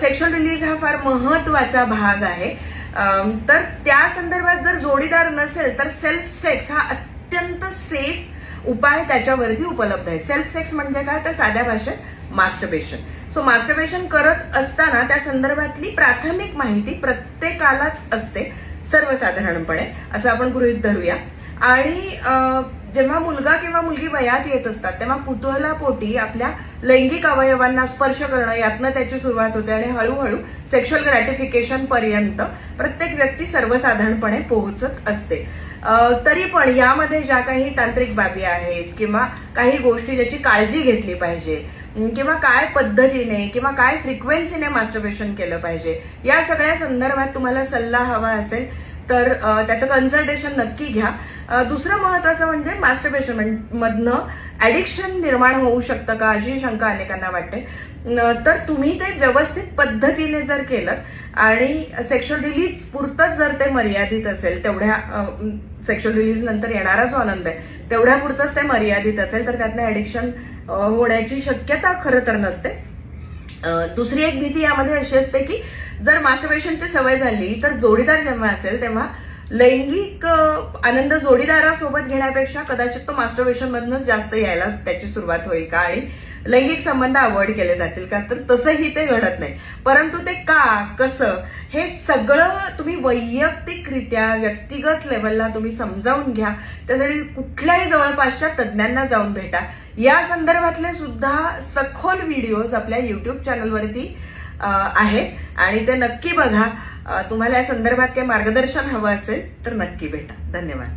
Sexual release हा फार महत्त्वाचा भाग आहे. तर त्या संदर्भात जर जोडीदार नसेल तर सेल्फ सेक्स हा अत्यंत सेफ उपाय त्याच्यावरती उपलब्ध आहे. सेल्फ सेक्स म्हणजे काय? तर साध्या भाषेत मास्टरबेशन सो मास्टरबेशन करत असताना त्या संदर्भातली प्राथमिक माहिती प्रत्येकालाच असते सर्वसाधारणपणे. असं आपण गृहीत धरूया. आणि जेव्हा मुलगा किंवा मुलगी वयात येत असतात तेव्हा कुतूहलापोटी आपल्या लैंगिक अवयवांना स्पर्श करणं यातनं त्याची सुरुवात होते आणि हळूहळू सेक्शुअल ग्रॅटिफिकेशन पर्यंत प्रत्येक व्यक्ती सर्वसाधारणपणे पोहोचत असते. तरी पण यामध्ये ज्या काही तांत्रिक बाबी आहेत किंवा काही गोष्टी ज्याची काळजी घेतली पाहिजे किंवा काय पद्धतीने किंवा काय फ्रिक्वेन्सीने मास्टरबेशन केलं पाहिजे या सगळ्या संदर्भात तुम्हाला सल्ला हवा असेल तर त्याचं कन्सल्टेशन नक्की घ्या. दुसरं महत्वाचं म्हणजे मास्टरबेशन मधनं ऍडिक्शन निर्माण होऊ शकतं का अशी शंका अनेकांना वाटते. तर तुम्ही ते व्यवस्थित पद्धतीने जर केलं आणि सेक्शुअल रिलीज पुरतच जर ते मर्यादित असेल तेवढ्या सेक्शुअल रिलीज नंतर येणारा जो आनंद आहे तेवढ्या पुरतंच ते मर्यादित असेल तर त्यातनं ऍडिक्शन होण्याची शक्यता खरं तर नसते. दुसरी एक भीती यामध्ये अशी असते की जर मास्टरबेशनची सवय झाली तर जोडीदार जेव्हा असेल तेव्हा लैंगिक आनंद जोडीदारासोबत घेण्यापेक्षा कदाचित तो मास्टरबेशन मधनच जास्त यायला त्याची सुरुवात होईल का? आणि लैंगिक संबंध अवॉइड केले जातील का? तर तसंही ते घडत नाही. परंतु ते का कसं हे सगळं तुम्ही वैयक्तिकरित्या व्यक्तिगत लेवलला तुम्ही समजावून घ्या. त्यासाठी कुठल्याही जवळपासच्या तज्ज्ञांना जाऊन भेटा. या संदर्भातले सुद्धा सखोल व्हिडिओज आपल्या युट्यूब चॅनलवरती आहेत. आणि ते नक्की बघा. तुम्हाला या संदर्भात काही मार्गदर्शन हवं असेल तर नक्की भेटा. धन्यवाद.